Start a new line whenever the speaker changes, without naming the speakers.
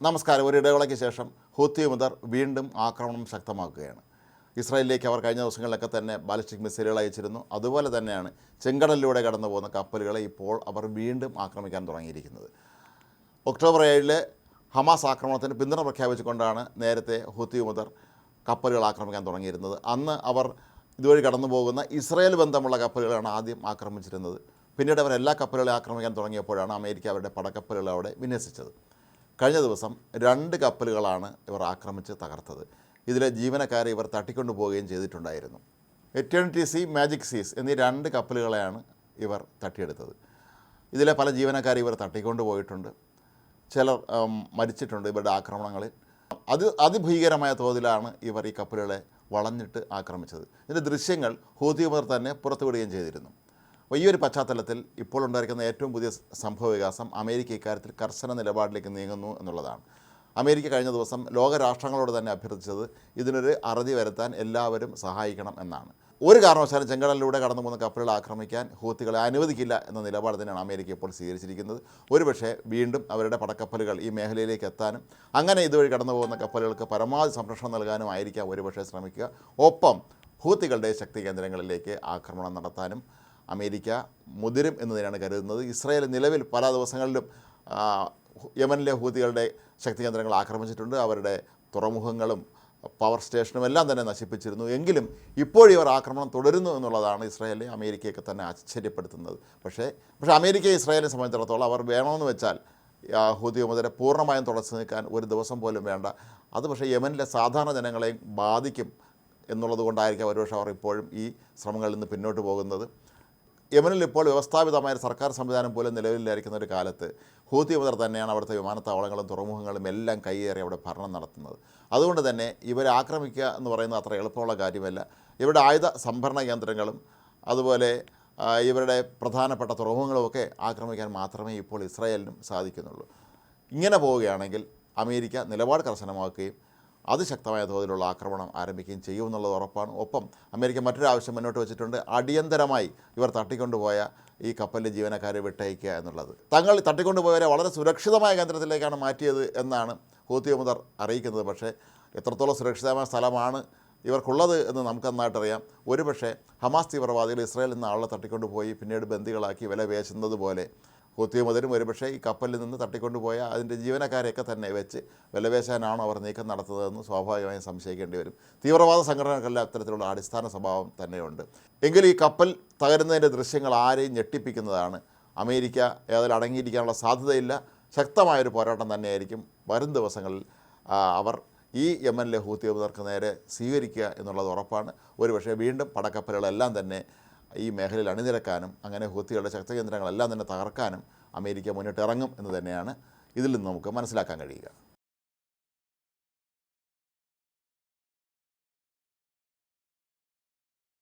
നമസ്കാരം. ഒരു ഇടവേളയ്ക്ക് ശേഷം ഹൂത്തി മുതർ വീണ്ടും ആക്രമണം ശക്തമാക്കുകയാണ്. ഇസ്രായേലിലേക്ക് അവർ കഴിഞ്ഞ ദിവസങ്ങളിലൊക്കെ തന്നെ ബാലിസ്റ്റിക് മിസൈലുകൾ അയച്ചിരുന്നു. അതുപോലെ തന്നെയാണ് ചെങ്കടലിലൂടെ കടന്നു പോകുന്ന കപ്പലുകളെ ഇപ്പോൾ അവർ വീണ്ടും ആക്രമിക്കാൻ തുടങ്ങിയിരിക്കുന്നത്. ഒക്ടോബർ ഏഴിലെ ഹമാസ് ആക്രമണത്തിന് പിന്തുണ പ്രഖ്യാപിച്ചുകൊണ്ടാണ് നേരത്തെ ഹൂത്തി മുതർ കപ്പലുകൾ ആക്രമിക്കാൻ തുടങ്ങിയിരുന്നത്. അന്ന് അവർ ഇതുവഴി കടന്നു പോകുന്ന ഇസ്രായേൽ ബന്ധമുള്ള കപ്പലുകളാണ് ആദ്യം ആക്രമിച്ചിരുന്നത്. പിന്നീട് അവർ എല്ലാ കപ്പലുകളെ ആക്രമിക്കാൻ തുടങ്ങിയപ്പോഴാണ് അമേരിക്ക അവരുടെ പടക്കപ്പലുകൾ അവിടെ വിന്യസിച്ചത്. കഴിഞ്ഞ ദിവസം രണ്ട് കപ്പലുകളാണ് ഇവർ ആക്രമിച്ച് തകർത്തത്. ഇതിലെ ജീവനക്കാരെ ഇവർ തട്ടിക്കൊണ്ടു പോവുകയും ചെയ്തിട്ടുണ്ടായിരുന്നു. എറ്റേണിറ്റി സി മാജിക് സീസ് എന്നീ രണ്ട് കപ്പലുകളെയാണ് ഇവർ തട്ടിയെടുത്തത്. ഇതിലെ പല ജീവനക്കാരെ ഇവർ തട്ടിക്കൊണ്ടു പോയിട്ടുണ്ട്. ചിലർ മരിച്ചിട്ടുണ്ട് ഇവരുടെ ആക്രമണങ്ങളിൽ. അത് അതിഭീകരമായ തോതിലാണ് ഇവർ ഈ കപ്പലുകളെ വളഞ്ഞിട്ട് ആക്രമിച്ചത്. ഇതിന്റെ ദൃശ്യങ്ങൾ ഹൂതിയുമർ തന്നെ പുറത്തുവിടുകയും ചെയ്തിരുന്നു. അപ്പോൾ ഈ ഒരു പശ്ചാത്തലത്തിൽ ഇപ്പോൾ ഉണ്ടായിരിക്കുന്ന ഏറ്റവും പുതിയ സംഭവ വികാസം അമേരിക്ക ഇക്കാര്യത്തിൽ കർശന നിലപാടിലേക്ക് നീങ്ങുന്നു എന്നുള്ളതാണ്. അമേരിക്ക കഴിഞ്ഞ ദിവസം ലോകരാഷ്ട്രങ്ങളോട് തന്നെ അഭ്യർത്ഥിച്ചത് ഇതിനൊരു അറുതി വരുത്താൻ എല്ലാവരും സഹായിക്കണം എന്നാണ്. ഒരു കാരണവശാലും ചെങ്കടലിലൂടെ കടന്നു പോകുന്ന കപ്പലുകൾ ആക്രമിക്കാൻ ഹൂത്തികളെ അനുവദിക്കില്ല എന്ന നിലപാട് തന്നെയാണ് അമേരിക്ക ഇപ്പോൾ സ്വീകരിച്ചിരിക്കുന്നത്. ഒരുപക്ഷേ വീണ്ടും അവരുടെ പടക്കപ്പലുകൾ ഈ മേഖലയിലേക്ക് എത്താനും അങ്ങനെ ഇതുവഴി കടന്നു പോകുന്ന കപ്പലുകൾക്ക് പരമാവധി സംരക്ഷണം നൽകാനും ആയിരിക്കാം ഒരുപക്ഷെ ശ്രമിക്കുക. ഒപ്പം ഹൂത്തികളുടെ ശക്തി കേന്ദ്രങ്ങളിലേക്ക് ആക്രമണം നടത്താനും അമേരിക്ക മുതിരും എന്ന് തന്നെയാണ് കരുതുന്നത്. ഇസ്രായേൽ നിലവിൽ പല ദിവസങ്ങളിലും യമനിലെ ഹൂതികളുടെ ശക്തി കേന്ദ്രങ്ങൾ ആക്രമിച്ചിട്ടുണ്ട്. അവരുടെ തുറമുഖങ്ങളും പവർ സ്റ്റേഷനും എല്ലാം തന്നെ നശിപ്പിച്ചിരുന്നു. എങ്കിലും ഇപ്പോഴും ഇവർ ആക്രമണം തുടരുന്നു എന്നുള്ളതാണ് ഇസ്രായേലിനെ അമേരിക്കയൊക്കെ തന്നെ ആശ്ചര്യപ്പെടുത്തുന്നത്. പക്ഷേ പക്ഷേ അമേരിക്കയെ ഇസ്രായേലിനെ സംബന്ധിച്ചിടത്തോളം അവർ വേണമെന്ന് വെച്ചാൽ ഹൂതി മുതലെ പൂർണമായും തുടച്ചു നിൽക്കാൻ ഒരു ദിവസം പോലും വേണ്ട. അത് പക്ഷേ യമനിലെ സാധാരണ ജനങ്ങളെയും ബാധിക്കും എന്നുള്ളത് കൊണ്ടായിരിക്കാം ഒരുപക്ഷെ അവർ ഇപ്പോഴും ഈ ശ്രമങ്ങളിൽ നിന്ന് പിന്നോട്ട് പോകുന്നത്. യമനിൽ ഇപ്പോൾ വ്യവസ്ഥാപിതമായ സർക്കാർ സംവിധാനം പോലും നിലവിലായിരിക്കുന്ന ഒരു കാലത്ത് ഹൂത്തി മുതൽ തന്നെയാണ് അവിടുത്തെ വിമാനത്താവളങ്ങളും തുറമുഖങ്ങളും എല്ലാം കൈയേറി അവിടെ ഭരണം നടത്തുന്നത്. അതുകൊണ്ട് തന്നെ ഇവരെ ആക്രമിക്കുക എന്ന് പറയുന്നത് അത്ര എളുപ്പമുള്ള കാര്യമല്ല. ഇവരുടെ ആയുധ സംഭരണ കേന്ദ്രങ്ങളും അതുപോലെ ഇവരുടെ പ്രധാനപ്പെട്ട തുറമുഖങ്ങളുമൊക്കെ ആക്രമിക്കാൻ മാത്രമേ ഇപ്പോൾ ഇസ്രായേലിനും സാധിക്കുന്നുള്ളൂ. ഇങ്ങനെ പോവുകയാണെങ്കിൽ അമേരിക്ക നിലപാട് കർശനമാക്കുകയും അതിശക്തമായ തോതിലുള്ള ആക്രമണം ആരംഭിക്കുകയും ചെയ്യുമെന്നുള്ളത് ഉറപ്പാണ്. ഒപ്പം അമേരിക്ക മറ്റൊരു ആവശ്യം മുന്നോട്ട് വെച്ചിട്ടുണ്ട്. അടിയന്തരമായി ഇവർ തട്ടിക്കൊണ്ടുപോയ ഈ കപ്പലിലെ ജീവനക്കാരെ വിട്ടയക്കുക എന്നുള്ളത്. തങ്ങൾ തട്ടിക്കൊണ്ടുപോയവരെ വളരെ സുരക്ഷിതമായ കേന്ദ്രത്തിലേക്കാണ് മാറ്റിയത് എന്നാണ് ഹൂത്തി മുതർ അറിയിക്കുന്നത്. പക്ഷേ എത്രത്തോളം സുരക്ഷിതമായ സ്ഥലമാണ് ഇവർക്കുള്ളത് എന്ന് നമുക്ക് നന്നായിട്ടറിയാം ഒരുപക്ഷേ ഹമാസ് തീവ്രവാദികൾ ഇസ്രായേലിൽ നിന്ന് ആളെ തട്ടിക്കൊണ്ടുപോയി പിന്നീട് ബന്ദികളാക്കി വില വേശുന്നത് പോലെ ഹൂത്തി മുതലും ഒരുപക്ഷെ ഈ കപ്പലിൽ നിന്ന് തട്ടിക്കൊണ്ടുപോയ അതിന്റെ ജീവനക്കാരെയൊക്കെ തന്നെ വെച്ച് വിലവേശാനാണോ അവർ നീക്കം നടത്തുന്നതെന്ന് സ്വാഭാവികമായും സംശയിക്കേണ്ടി വരും. തീവ്രവാദ സംഘടനകൾക്കെല്ലാം അത്തരത്തിലുള്ള അടിസ്ഥാന സ്വഭാവം തന്നെയുണ്ട്. എങ്കിലും ഈ കപ്പൽ തകരുന്നതിന്റെ ദൃശ്യങ്ങൾ ആരെയും ഞെട്ടിപ്പിക്കുന്നതാണ്. അമേരിക്ക ഏതായാലും അടങ്ങിയിരിക്കാനുള്ള സാധ്യതയില്ല. ശക്തമായൊരു പോരാട്ടം തന്നെയായിരിക്കും വരും ദിവസങ്ങളിൽ അവർ ഈ യമനിലെ ഹൂത്തി നേരെ സ്വീകരിക്കുക എന്നുള്ളത് ഉറപ്പാണ്. ഒരുപക്ഷെ വീണ്ടും പടക്കപ്പലുകളെല്ലാം തന്നെ ഈ മേഖലയിൽ അണിനിരക്കാനും അങ്ങനെ ഹൂത്തികളുടെ ശക്തി കേന്ദ്രങ്ങളെല്ലാം തന്നെ തകർക്കാനും അമേരിക്ക മുന്നിട്ടിറങ്ങും എന്ന് തന്നെയാണ് ഇതിൽ നിന്ന് നമുക്ക് മനസ്സിലാക്കാൻ കഴിയുക.